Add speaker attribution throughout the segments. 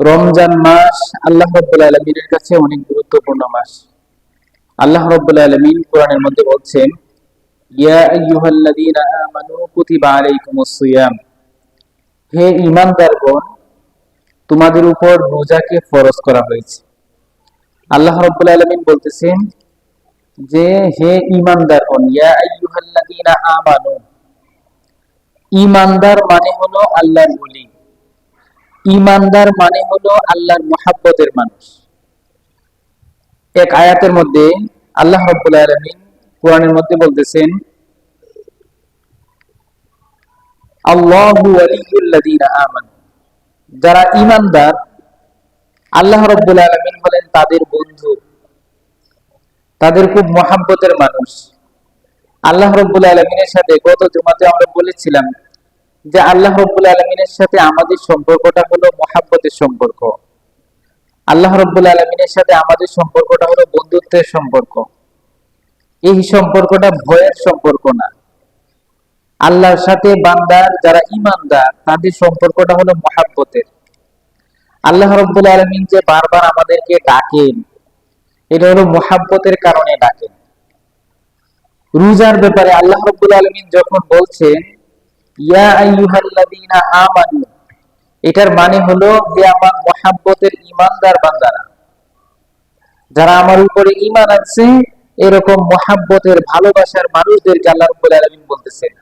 Speaker 1: রমজান মাস আল্লাহ রব্বুল আলমিনের কাছে অনেক গুরুত্বপূর্ণ মাস। আল্লাহ রব্বুল আলমিন কোরআনের মধ্যে বলছেন হে ঈমানদারগণ, তোমাদের উপর রোজাকে ফরজ করা হয়েছে। আল্লাহ রব্বুল আলমিন বলতেছেন যে, হে ঈমানদারগণ, ইয়া আমানু। ঈমানদার মানে হলো আল্লাহর ওলি। ইমানদার মানে হলো আল্লাহর মোহাব্বতের মানুষ। এক আয়াতের মধ্যে আল্লাহ রব্বুল আলমিন কোরআনের মধ্যে বলতেছেন যারা ইমানদার, আল্লাহ রব্বুল আলমিন হলেন তাদের বন্ধু। তাদের খুব মহাব্বতের মানুষ। আল্লাহ রব্বুল আলমিনের সাথে গত জুমাতে আমরা বলেছিলাম যে আল্লাহ রব্বুল আলমিনের সাথে আমাদের সম্পর্কটা হলো মহাব্বতের সম্পর্ক। আল্লাহ রব্বুল আলমিনের সাথে আমাদের সম্পর্কটা হলো বন্ধুত্বের সম্পর্ক। এই সম্পর্কটা ভয়ের সম্পর্ক না। আল্লাহর সাথে বান্দার যারা ইমানদার তাদের সম্পর্কটা হলো মহাব্বতের। আল্লাহ রব্বুল আলমিন যে বারবার আমাদেরকে ডাকেন, এটা হলো মহাব্বতের কারণে ডাকেন। রোজার ব্যাপারে আল্লাহ রব্বুল আলমিন যখন বলছেন ইয়া আইয়ুহাল্লাযীনা আমানু। এটার মানে হলো যে আমার মহাব্বতের ইমানদার বান্দারা, যারা আমার উপরে ইমান আছে এরকম মহাব্বতের ভালোবাসার মানুষদেরকে আল্লাহ রব্বুল আলামিন বলতেছেন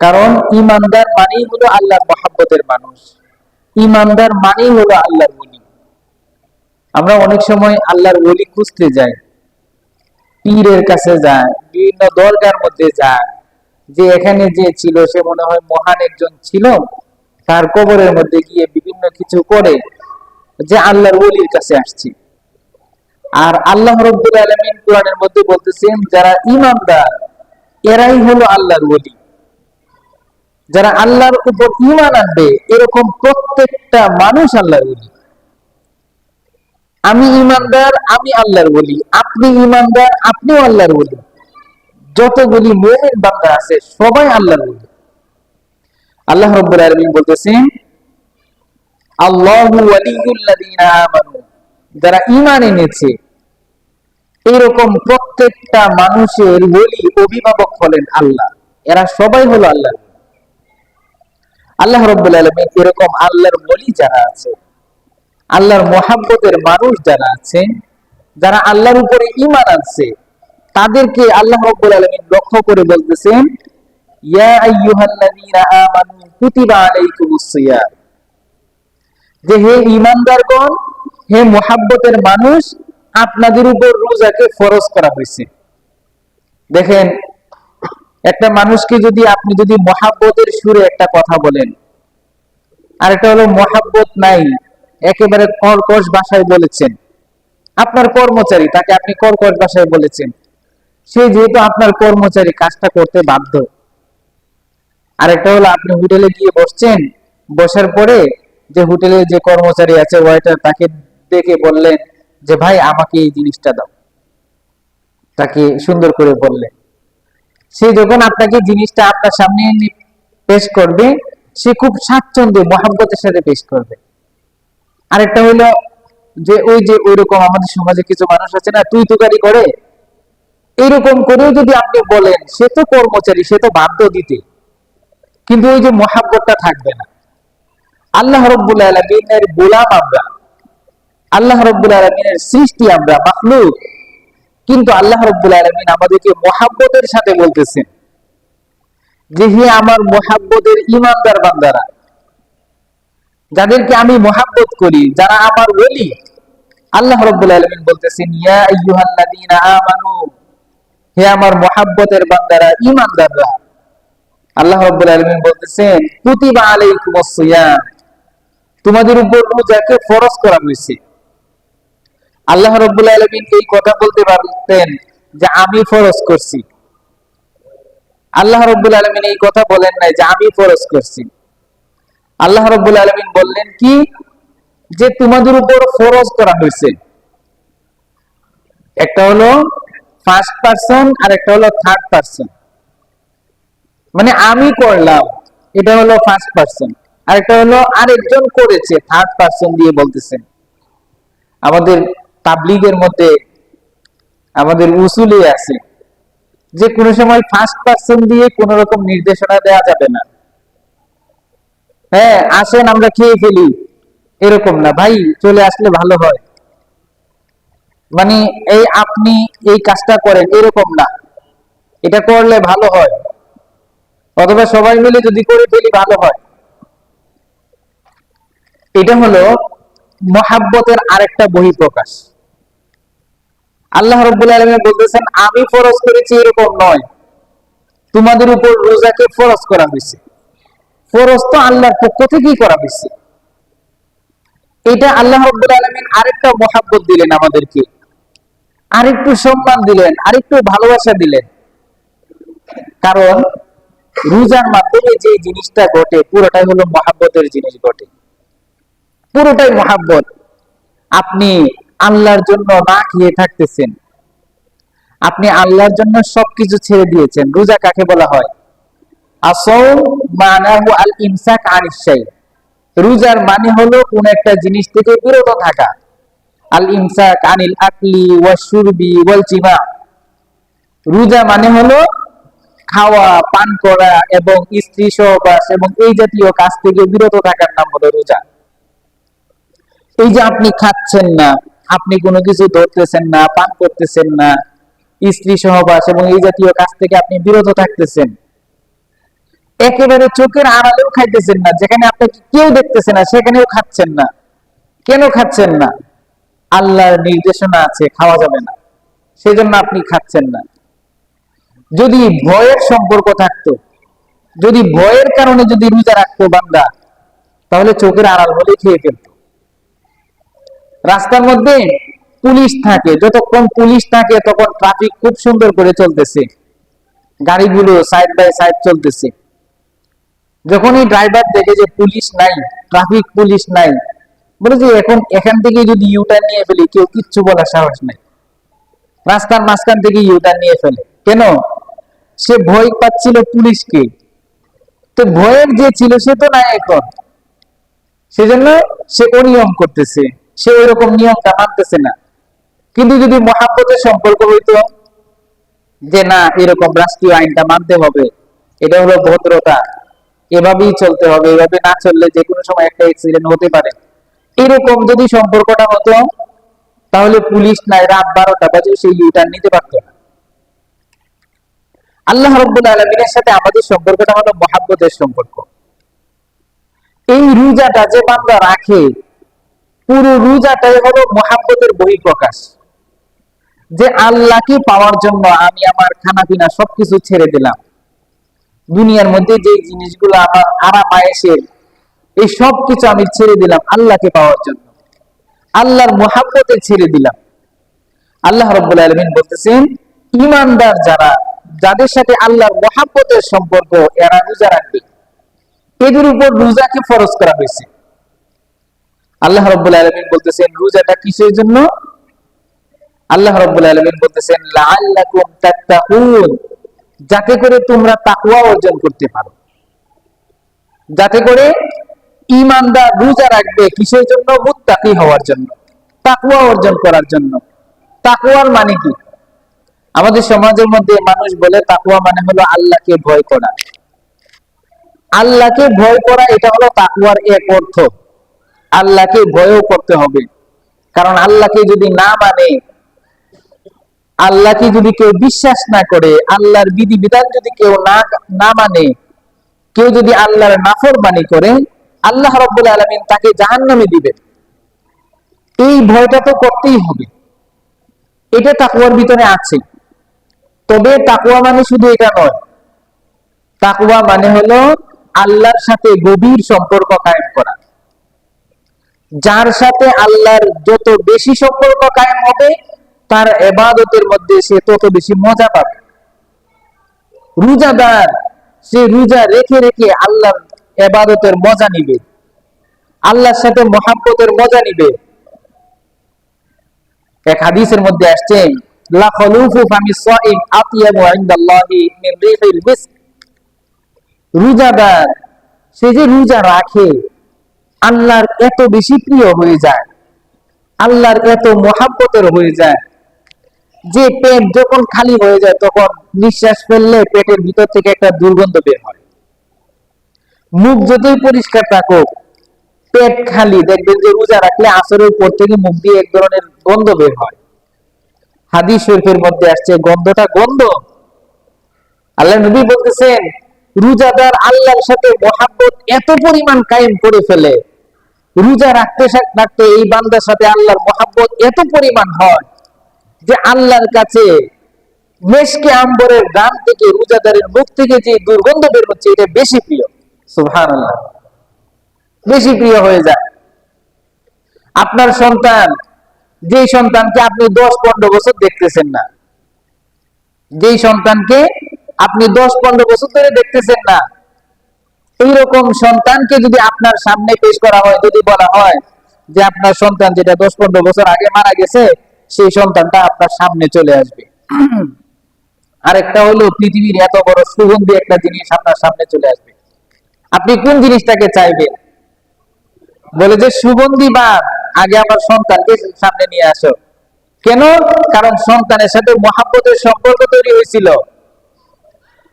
Speaker 1: কারণ ইমানদার মানেই হলো আল্লাহর মহাব্বতের মানুষ। ইমানদার মানেই হলো আল্লাহর ওলি। আমরা অনেক সময় আল্লাহর ওলি খুঁজতে যাই, পীরের কাছে যায় বিভিন্ন দরগার মধ্যে যায় যে এখানে যে ছিল, সে মনে হয় মহান একজন ছিল, তার কবরের মধ্যে গিয়ে বিভিন্ন কিছু করে যে আল্লাহর ওলির কাছে আসছি। আর আল্লাহ রব্বুল আলমিন কোরআনের মধ্যে বলতেছেন, যারা ইমানদার, এরাই হলো আল্লাহর ওলি। যারা আল্লাহর উপর ইমান আনবে, এরকম প্রত্যেকটা মানুষ আল্লাহর ওলি। আমি ইমানদার, আমি আল্লাহর বলি আপনি ইমানদার, আপনিও আল্লাহর ওলি। যতগুলি মুমিন বান্দা আছে, সবাই আল্লাহর ওলি আল্লাহ রাব্বুল আলামিন বলতেছেন, আল্লাহু ওয়ালিয়ুল্লাযীনা আমানু। যারা ঈমান এনেছে, এরকম প্রত্যেকটা মানুষের ওলি, অভিভাবক হলেন আল্লাহ। এরা সবাই হলো আল্লাহ আল্লাহ রাব্বুল আলামিন এরকম আল্লাহর ওলি যারা আছে, আল্লাহর মহাব্বতের মানুষ যারা আছে, যারা আল্লাহর উপরে ঈমান আছে তাদেরকে আল্লাহ রাব্বুল আলামিন লক্ষ্য করে বলতেছেন, ইয়া আইয়ুহাল্লাযীনা আমানু কুতিবা আলাইকুমুস সিয়াম। যে হে ঈমানদারগণ, হে মুহাব্বতের মানুষ, আপনাদের উপর রোজাকে ফরজ করা হয়েছে। দেখেন, একটা মানুষকে যদি আপনি যদি মহাব্বতের সুরে একটা কথা বলেন আর এটা হলো, মহাব্বত নাই, একেবারে কর্কশ ভাষায় বলেছেন। আপনার কর্মচারী, তাকে আপনি কর্কশ ভাষায় বলেছেন। সে যেহেতু আপনার কর্মচারী, কাজটা করতে বাধ্য। আরেকটা হলো, আপনি হোটেলে গিয়ে বসছেন, বসার পরে যে হোটেলে যে কর্মচারী আছে ওয়াইটার তাকে দেখে বললেন যে, ভাই, আমাকে এই জিনিসটা দাও। তাকে সুন্দর করে বললেন। সে যখন আপনাকে জিনিসটা আপনার সামনে পেশ করবে, সে খুব স্বাচ্ছন্দ্যে, মহাব্বতের সাথে পেশ করবে। আরেকটা হলো যে, ওই যে, ওইরকম আমাদের সমাজে কিছু মানুষ আছে না তুই তুকারি করে এইরকম করেও যদি আপনি বলেন, সে তো কর্মচারী, সে তো বাধ্য দিতে। কিন্তু ওই যে মহাব্বতটা থাকবে না। আল্লাহ রব্বুল আলমিনের গোলাম আমরা। আল্লাহ রব্বুল আলমিনের সৃষ্টি আমরা, মাখলুক। কিন্তু আল্লাহ রব্বুল আলমিন আমাদেরকে মহাব্বতের সাথে বলতেছেন যে, হে আমার মহাব্বতের ইমানদার বান্দারা, যাদেরকে আমি মহাব্বত করি, যারা আমার বলি আল্লাহ রব্বুল আলমিন বলতেছেন, ইয়া আইয়ুহাল্লাযীনা আমানু। হে আমার মহাব্বতের বান্দারা ইমানদাররা আল্লাহ রাব্বুল আলামিন বলতেছেন, কুতিবা আলাইকুমুস সিয়াম। তোমাদের উপর রোজাকে ফরজ করা হয়েছে। আল্লাহ রাব্বুল আলামিন এই কথা বলতে পারতেন যে, আমি ফরজ করছি। আল্লাহ রাব্বুল আলামিন এই কথা বলেন নাই যে, আমি ফরজ করছি। আল্লাহ রাব্বুল আলামিন বললেন কি? যে, তোমাদের উপর ফরজ করা হয়েছে। একটা হলো ফার্স্ট পারসন আর একটা হলো থার্ড পারসন মানে আমি করলাম, এটা হলো ফার্স্ট পারসন আরেকটা হলো আরেকজন করেছে থার্ড দিয়ে বলতেছেন আমাদের মধ্যে, আমাদের উসুলে আছে। যে কোনো সময় ফার্স্ট পার্সন দিয়ে কোন রকম নির্দেশনা দেওয়া যাবে না। হ্যাঁ আসেন আমরা খেয়ে ফেলি। এরকম না। ভাই, চলে আসলে ভালো হয়। মানে এই আপনি এই কাজটা করেন এরকম না। এটা করলে ভালো হয়। অথবা সবাই মিলে যদি করে ফেলি, ভালো হয়। এটা হলো মহাব্বতের আরেকটা বহিঃপ্রকাশ। আল্লাহ রব্বুল আলমী বলতেছেন, আমি ফরজ করেছি এরকম নয়। তোমাদের উপর রোজাকে ফরজ করা হয়েছে। ফরজ তো আল্লাহর পক্ষ থেকেই করা হয়েছে। এটা আল্লাহ রব্বুল আলমিন আরেকটা মহাব্বত দিলেন আমাদেরকে। আরেকটু সম্মান দিলেন, আরেকটু ভালোবাসা দিলেন। কারণ রোজার মাধ্যমে যে জিনিসটা ঘটে, পুরোটাই হলো মহাব্বতের জিনিস ঘটে। পুরোটাই মহাব্বত। আপনি আল্লাহর জন্য না খেয়ে থাকতেছেন। আপনি আল্লাহর জন্য সবকিছু ছেড়ে দিয়েছেন। রোজা কাকে বলা হয়? মানাহু আল ইমসাক রোজার মানে হলো কোন একটা জিনিস থেকে বিরত থাকা। আল ইমসাক আনিল আকলি ওয়াশুরবি ওয়াল রোজা মানে হলো খাওয়া, পান করা এবং স্ত্রী সহবাস এবং এই জাতীয় কাজ থেকে বিরত থাকার নাম হলো রোজা। এই যে আপনি খাচ্ছেন না, আপনি কোনো কিছু ধরতেছেন না, পান করতেছেন না, স্ত্রী সহবাস এবং এই জাতীয় কাজ থেকে আপনি বিরত থাকতেছেন, একেবারে চোখের আড়ালেও খাইতেছেন না, যেখানে আপনাকে কেউ দেখতেছে না, সেখানেও খাচ্ছেন না। কেন খাচ্ছেন না? আল্লাহর নির্দেশনা আছে, খাওয়া যাবে না। সেজন্য আপনি খাচ্ছেন না। যদি ভয়ের সম্পর্ক থাকতো, যদি ভয়ের কারণে যদি রোজা রাখতো বান্দা, তাহলে চোখের আড়াল হলে খেয়ে ফেলত। রাস্তার মধ্যে পুলিশ থাকে, যতক্ষণ পুলিশ থাকে তখন ট্রাফিক খুব সুন্দর করে চলতেছে। গাড়িগুলো সাইড বাই সাইড চলতেছে। যখনই ড্রাইভার দেখে যে পুলিশ নাই ট্রাফিক পুলিশ নাই বলে যে এখন এখান থেকে যদি ইউটার নিয়ে ফেলি, কেউ কিচ্ছু বলার সাহস নাই। রাস্তার মাঝখান থেকে ইউটার নিয়ে ফেলে। কেন? সে ভয় পাচ্ছিল পুলিশকে। তো ভয়ের যে ছিল, সে তো নাই এখন। সেজন্য সে অনিয়ম করতেছে। সে ওই রকম নিয়মটা মানতেছে না। কিন্তু যদি মহাব্বতের সম্পর্ক হইতো, যে না, এরকম রাষ্ট্রীয় আইনটা মানতে হবে, এটা হলো ভদ্রতা। এভাবেই চলতে হবে। এভাবে না চললে যে কোনো সময় একটা অ্যাক্সিডেন্ট হতে পারে। এরকম যদি সম্পর্কটা হতো, তাহলে পুলিশ নাই রাত বারোটা বাজে, সেই ইউটার্ন নিতে পারতো না। আল্লাহ রব্বুল আলমিনের সাথে আমাদের সম্পর্কটা হলো মহাব্বতের সম্পর্ক। এই রোজাটা যে বান্দা রাখে, পুরো রোজাটাই হলো মহাব্বতের বহিঃপ্রকাশ। যে আল্লাহকে পাওয়ার জন্য আমি আমার খানা পিনা সবকিছু ছেড়ে দিলাম। দুনিয়ার মধ্যে যে জিনিসগুলো আমার আরাম আয়েসের এই সব কিছু আমি ছেড়ে দিলাম আল্লাহকে পাওয়ার জন্য। আল্লাহর মহাব্বতে ছেড়ে দিলাম। আল্লাহ রব্বুল আলমিন বলতেছেন ইমানদার যারা, যাদের সাথে আল্লাহর মহাব্বতের সম্পর্ক, এরা রোজা রাখবে। এদের উপর রোজাকে ফরজ করা হয়েছে। আল্লাহ রব্বুল আলমিন বলতেছেন, রোজাটা কিসের জন্য? আল্লাহ রব্বুল আলমিন বলতেছেন, লাআল্লাকুম তাত্তাকুন। যাতে করে তোমরা তাকওয়া অর্জন করতে পারো। যাতে করে ইমানদার রোজা রাখবে কিসের জন্য? মুত্তাকি হওয়ার জন্য তাকুয়া অর্জন করার জন্য। তাকুয়ার মানে কি? আমাদের সমাজের মধ্যে মানুষ বলে তাকুয়া মানে হলো আল্লাহকে ভয় করা। আল্লাহকে ভয় করা, এটা হলো তাকুয়ার এক অর্থ। আল্লাহকে ভয়ও করতে হবে। কারণ আল্লাহকে যদি না মানে আল্লাহকে যদি কেউ বিশ্বাস না করে, আল্লাহর বিধি বিধান যদি কেউ না না মানে কেউ যদি আল্লাহর নাফর মানি করে আল্লাহ রব্বুল আলমিন তাকে জাহান নামে দিবে। এই ভয়টা তো করতেই হবে। এটা তাকুয়ার ভিতরে আছে। তবে তাকুয়া মানে শুধু এটা নয়। তাকুয়া মানে হলো আল্লাহর সাথে গভীর সম্পর্ক কায়েম করা। যার সাথে আল্লাহর যত বেশি সম্পর্ক কায়েম হবে, তার এবাদতের মধ্যে সে তত বেশি মজা পাবে। রোজাদার, সে রোজা রেখে রেখে আল্লাহর এবাদতের মজা নিবে। আল্লাহর সাথে মহাব্বতের মজা নিবে। এক হাদিসের মধ্যে আসছে রোজাদার, সে যে রোজা রাখে, আল্লাহর এত বেশি প্রিয় হয়ে যায়, আল্লাহর এত মহাব্বতের হয়ে যায়, যে পেট যখন খালি হয়ে যায় তখন নিঃশ্বাস ফেললে পেটের ভিতর থেকে একটা দুর্গন্ধ বের হয়। মুখ যতই পরিষ্কার থাকুক, পেট খালি, দেখবেন যে রোজা রাখলে আসরের পর থেকে মুখ দিয়ে এক ধরনের গন্ধ বের হয়। হাদিস শরীফের মধ্যে আসছে, গন্ধটা গন্ধ। আল্লাহ নবী বলতেছেন, রোজাদার আল্লাহর সাথে মহাব্বত এত পরিমাণ কায়েম করে ফেলে। রোজা রাখতে রাখতে এই বান্দার সাথে আল্লাহর মহাব্বত এত পরিমাণ হয় যে আল্লাহর কাছে মেশকে আম্বরের গান থেকে, রোজাদারের মুখ থেকে যে দুর্গন্ধ বের হচ্ছে, এটা বেশি প্রিয়। সুহান বেশি প্রিয় হয়ে যায়। আপনার সন্তান যে সন্তানকে আপনি দশ পনেরো বছর দেখতেছেন না, যেই সন্তানকে আপনি দশ পনেরো বছর ধরে দেখতেছেন না, এইরকম সন্তানকে যদি আপনার সামনে পেশ করা হয়, যদি বলা হয় যে আপনার সন্তান যেটা দশ পনেরো বছর আগে মারা গেছে, সেই সন্তানটা আপনার সামনে চলে আসবে। আরেকটা হলো পৃথিবীর এত বড় সুগন্ধি একটা জিনিস আপনার সামনে চলে আসবে। আপনি কোন জিনিসটাকে চাইবেন? বলে যে, সুগন্ধি বা আগে আমার সন্তানকে সামনে নিয়ে আসো। কেন? কারণ সন্তানের সাথে মহাব্বতের সম্পর্ক তৈরি হয়েছিল।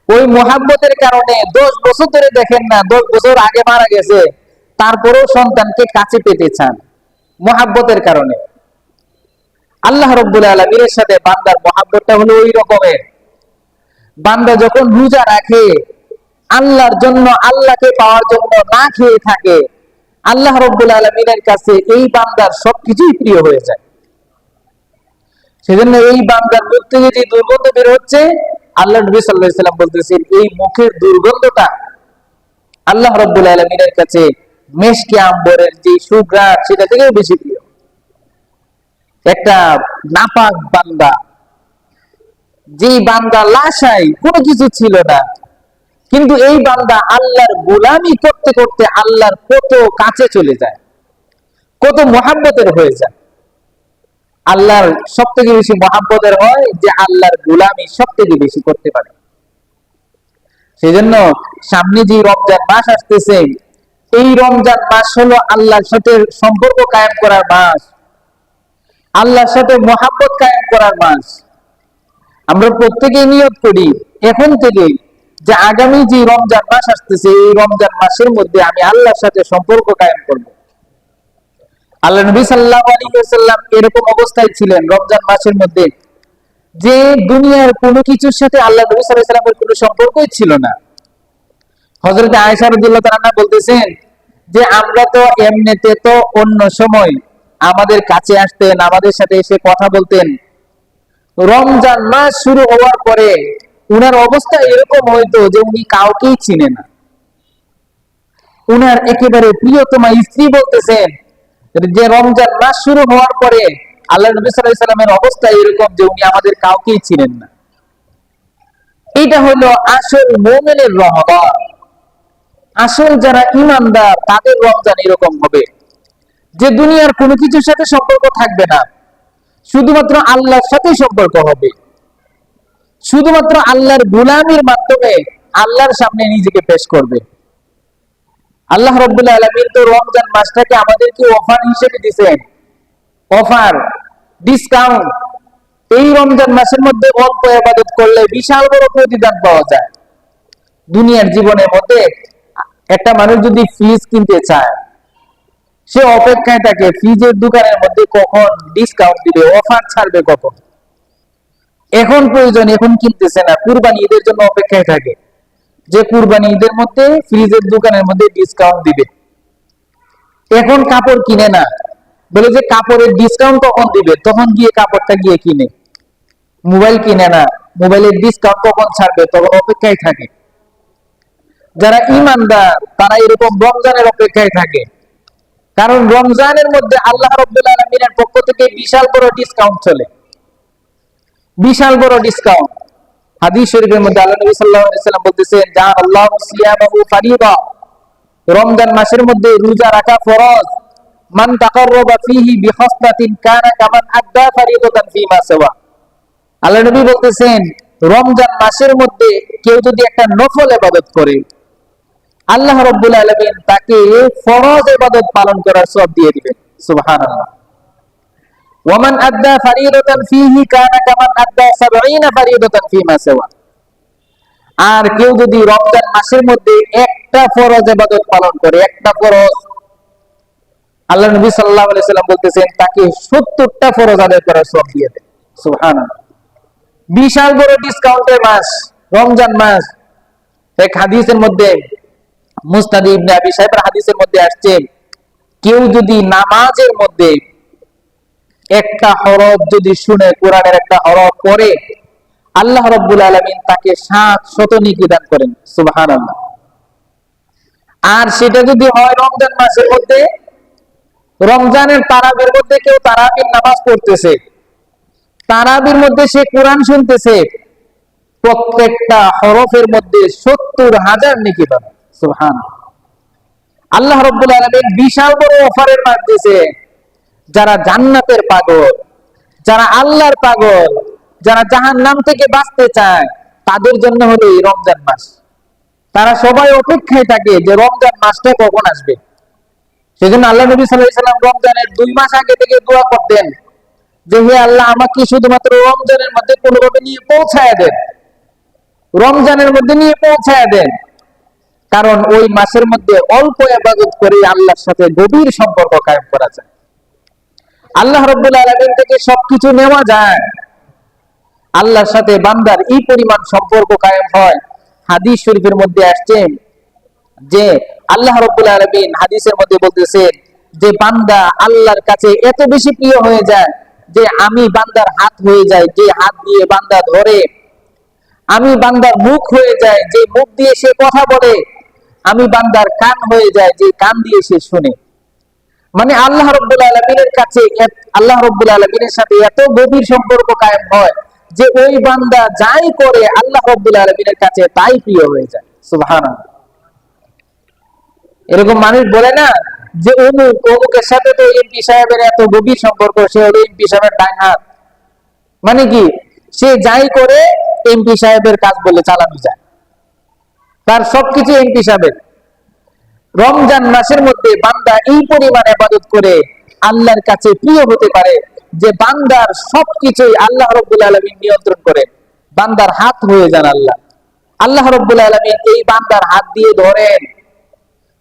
Speaker 1: ওই মহাব্বতের কারণে দশ বছর ধরে দেখেন না, দশ বছর আগে মারা গেছে। তারপরেও সন্তানকে কাছে পেতে চান মহাব্বতের কারণে। আল্লাহ রব্বুল আলমীর সাথে বান্দার মহাব্বতটা হলো ওই রকমের। বান্দা যখন রোজা রাখে আল্লাহর জন্য, আল্লাহকে পাওয়ার জন্য না খেয়ে থাকে। আল্লাহ রব্বুল আলমিনের কাছে এই বান্দার সবকিছুই প্রিয় হয়ে যায়। সেজন্য এই বান্দার মুখ থেকে যে দুর্গন্ধ বের হচ্ছে, আল্লাহ নবী সাল্লাহ সাল্লাম বলতেছেন, এই মুখের দুর্গন্ধটা আল্লাহ রব্বুল আলমিনের কাছে মেশকে আম্বরের যে সুগ্রাণ সেটা থেকেও বেশি প্রিয়। একটা নাপাক বান্দা যে বান্দা লাশাই কোনো কিছু ছিল না কিন্তু এই বান্দা আল্লাহর গোলামি করতে করতে আল্লাহর কত কাছে চলে যায়, কত মহাব্বতের হয়ে যায়। আল্লাহর সব থেকে বেশি মহাব্বতের হয় যে আল্লাহর গোলামি সব থেকে বেশি করতে পারে। সেই জন্য সামনে যে রমজান মাস আসতেছে, এই রমজান মাস হলো আল্লাহর সাথে সম্পর্ক কায়েম করার মাস। আল্লাহর সাথে মহাব্বত কায়েম করার মাস। আমরা প্রত্যেকেই নিয়োগ করি, এখন থেকে যে আগামী যে রমজান মাস আসতেছে, এই রমজান মাসের মধ্যে আমি আল্লাহর সাথে সম্পর্ক কায়েম করব। আল্লাহ নবী সাল্লাহ আলী সাল্লাম এরকম অবস্থায় ছিলেন রমজান মাসের মধ্যে, যে দুনিয়ার কোনো কিছুর সাথে আল্লাহ নবী সাল্লাহ সাল্লামের কোনো সম্পর্কই ছিল না। হজরত আয়সা রদুল্লাহ বলতেছেন যে, আমরা তো এমনিতে তো অন্য সময় আমাদের কাছে আসতেন, আমাদের সাথে এসে কথা বলতেন। রমজান মাস শুরু হওয়ার পরে উনার অবস্থা এরকম হইতো যে উনি কাউকেই চিনে না। উনার একেবারে প্রিয়তমা স্ত্রী বলতেছেন যে রমজান মাস শুরু হওয়ার পরে আল্লাহ নবী সাল্লামের অবস্থা এরকম যে উনি আমাদের কাউকেই চিনেন না। এটা হলো আসল মোমেনের রহমান আসল যারা ইমানদার তাদের রমজান এরকম হবে। যে দুনিয়ার কোনো কিছুর সাথে সম্পর্ক থাকবে না। শুধুমাত্র আল্লাহর সাথে সম্পর্ক হবে। শুধুমাত্র আল্লাহর গুলামির মাধ্যমে আল্লাহর সামনে নিজেকে পেশ করবে। আল্লাহ রব্বুল্লাহ আলমিন তো রমজান মাসটাকে আমাদেরকে অফার হিসেবে দিচ্ছেন অফার ডিসকাউন্ট এই রমজান মাসের মধ্যে অল্প আবাদত করলে বিশাল বড় প্রতিদান পাওয়া যায়। দুনিয়ার জীবনের মধ্যে একটা মানুষ যদি ফ্রিজ কিনতে চায়, সে অপেক্ষায় থাকে ফ্রিজের দোকানের মধ্যে কখন ডিসকাউন্ট দিবে অফার ছাড়বে কখন। এখন প্রয়োজন, এখন কিনতেছে না। কুরবানি ঈদের জন্য অপেক্ষায় থাকে। যে কুরবানি ঈদের মধ্যে ফ্রিজের দোকানের মধ্যে ডিসকাউন্ট দিবে। এখন কাপড় কিনে না। বলে যে কাপড়ের ডিসকাউন্ট কখন দিবে? তখন গিয়ে কাপড়টা গিয়ে কিনে। মোবাইল কিনে না। মোবাইলের ডিসকাউন্ট কখন ছাড়বে? তখন অপেক্ষায় থাকে। যারা ইমানদার তারা এরকম রমজানের অপেক্ষায় থাকে। কারণ রমজানের মধ্যে আল্লাহ রব্দুল আলমিনের পক্ষ থেকে বিশাল বড় ডিসকাউন্ট চলে। বিশাল বড় ডিসকাউন্ট হাদিস শরীফের মধ্যে আল্লাহ নবী সাল্লাল্লাহু আলাইহি সাল্লাম বলতেছেন যা আল্লাহ সিয়ামাহু ফারিদা, রমজান মাসের মধ্যে রোজা রাখা ফরজ। মান তাকাররাবা ফিহি কানা কামান আদা ফারিদাতান ফিমা সাওয়া। আল্লাহ নবী বলতেছেন, রমজান মাসের মধ্যে কেউ যদি একটা নফল ইবাদত করে, আল্লাহ রব্বুল আলমিন তাকে ফরজ ইবাদত পালন করার সব দিয়ে দিবেন। সুবহানাল্লাহ। ওয়ামান আদ্দা ফারিদাতান ফীহি কানা কামান আদ্দা 70 ফারিদাতান ফীমা সাওয়া আর কেউ যদি রমজান মাসের মধ্যে একটা ফরজ ইবাদত পালন করে, একটা ফরজ, আল্লাহ নবী সাল্লাল্লাহু আলাইহি সাল্লাম বলতেছেন, তাকে 70টা ফরজ আদায় করার সব দিয়ে দেন। সুবহানাল্লাহ। বিশাল বড় ডিসকাউন্টের মাস, রমজান মাস। এক হাদিসের মধ্যে, মুস্তাদি ইবনে আবি সাহেবের হাদিসের মধ্যে আসছে, কেউ যদি নামাজের মধ্যে একটা হরফ যদি শুনে কোরআনের একটা হরফ পড়ে, আল্লাহ রব্বুল আলমিন তাকে সাত শত নিকি দান করেন সুবাহান আর সেটা যদি হয় রমজান মাসের মধ্যে, রমজানের তারাবির মধ্যে কেউ তারাবির নামাজ পড়তেছে, তারাবির মধ্যে সে কোরআন শুনতেছে, প্রত্যেকটা হরফের মধ্যে সত্তর হাজার নিকি পাবে সুবহান আল্লাহ রব্বুল আলমিন বিশাল বড় অফারের দিছে যারা জান্নাতের পাগল, যারা আল্লাহর পাগল, যারা জাহান নাম থেকে বাঁচতে চায়, তাদের জন্য হলো এই রমজান মাস। তারা সবাই অপেক্ষায় থাকে যে রমজান মাসটা কখন আসবে। সেজন্য আল্লাহ নবী সাল্লাম রমজানের দুই মাস আগে থেকে দোয়া করতেন যে, হে আল্লাহ, আমাকে শুধুমাত্র রমজানের মধ্যে কোনোভাবে নিয়ে পৌঁছায় দেন। রমজানের মধ্যে নিয়ে পৌঁছায় দেন। কারণ ওই মাসের মধ্যে অল্প আবাদত করে আল্লাহর সাথে গভীর সম্পর্ক কায়েম করা যায়। আল্লাহ রব্বুল আলমিন থেকে সবকিছু নেওয়া যায়। আল্লাহর সাথে বান্দার এই পরিমাণ সম্পর্ক কায়েম হয়। হাদিস শরীফের মধ্যে আসছে যে আল্লাহ রব্বুল আলমিন হাদিসের মধ্যে বলতেছেন যে বান্দা আল্লাহর কাছে এত বেশি প্রিয় হয়ে যায় যে আমি বান্দার হাত হয়ে যায় যে হাত দিয়ে বান্দা ধরে। আমি বান্দার মুখ হয়ে যায় যে মুখ দিয়ে সে কথা বলে। আমি বান্দার কান হয়ে যায় যে কান দিয়ে সে শুনে। মানে আল্লাহ রব্বুল আলমিনের কাছে আল্লাহ রব্বুল আলমিনের সাথে এত গভীর সম্পর্ক কায়েম হয় যে ওই বান্দা যাই করে, আল্লাহ রব্বুল আলমিনের কাছে তাই প্রিয় হয়ে যায়। সুবহান এরকম মানুষ বলে না যে অমুক, অমুকের সাথে তো এমপি সাহেবের এত গভীর সম্পর্ক, সে হলো এমপি সাহেবের ডান হাত মানে কি? সে যাই করে এমপি সাহেবের কাজ বলে চালানো যায়। তার সবকিছু এমপি সাহেবের। রমজান মাসের মধ্যে বান্দা এই পরিমাণ আবাদত করে আল্লাহর কাছে প্রিয় হতে পারে যে বান্দার সবকিছুই আল্লাহ রব্বুল আলমিন নিয়ন্ত্রণ করে। বান্দার হাত হয়ে যান আল্লাহ। আল্লাহ রব্বুল আলমিন এই বান্দার হাত দিয়ে ধরেন।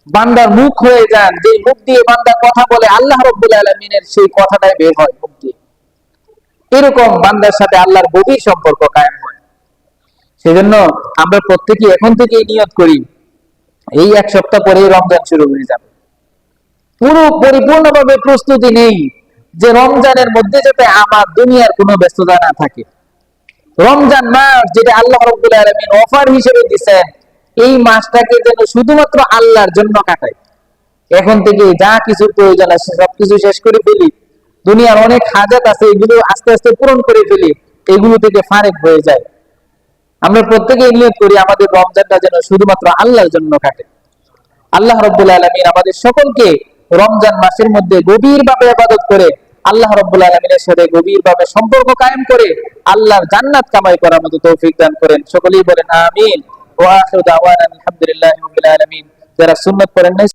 Speaker 1: বান্দার মুখ হয়ে যান। যে মুখ দিয়ে বান্দা কথা বলে, আল্লাহ রব্বুল আলমিনের সেই কথাটাই বের হয় মুখ দিয়ে। এরকম বান্দার সাথে আল্লাহর গভীর সম্পর্ক কায়েম হয়। সেজন্য আমরা প্রত্যেকে এখন থেকেই নিয়ত করি এই এক সপ্তাহ পরেই রমজান শুরু হয়ে যাবে। পুরো পরিপূর্ণভাবে প্রস্তুতি নেই যে রমজানের মধ্যে যাতে আমার দুনিয়ার কোনো ব্যস্ততা না থাকে। রমজান মাস যেটা আল্লাহ রব্বুল আলমিন অফার হিসেবে দিচ্ছেন এই মাসটাকে যেন শুধুমাত্র আল্লাহর জন্য কাটাই এখন থেকে যা কিছু প্রয়োজন আছে সবকিছু শেষ করে ফেলি। দুনিয়ার অনেক হাজাত আছে, এগুলো আস্তে আস্তে পূরণ করে ফেলি। এগুলো থেকে ফারেক হয়ে যায়। আমরা প্রত্যেকেই নিয়োগ করি আমাদের রমজানটা যেন শুধুমাত্র আল্লাহর জন্য কাটে। আল্লাহ রব্বুল আলমিন আমাদের সকলকে রমজান মাসের মধ্যে গভীরভাবে আবাদত করে আল্লাহ রব্বুল আলমিনের সাথে গভীরভাবে সম্পর্ক কায়েম করে আল্লাহর জান্নাত কামাই করার মতো তৌফিক দান করেন। সকলেই বলেন, আমিন। ওয়া আখিরু দাওয়ানা আলহামদুলিল্লাহি রাব্বিল আলামিন। যারা সুন্নাত পড়েন নাই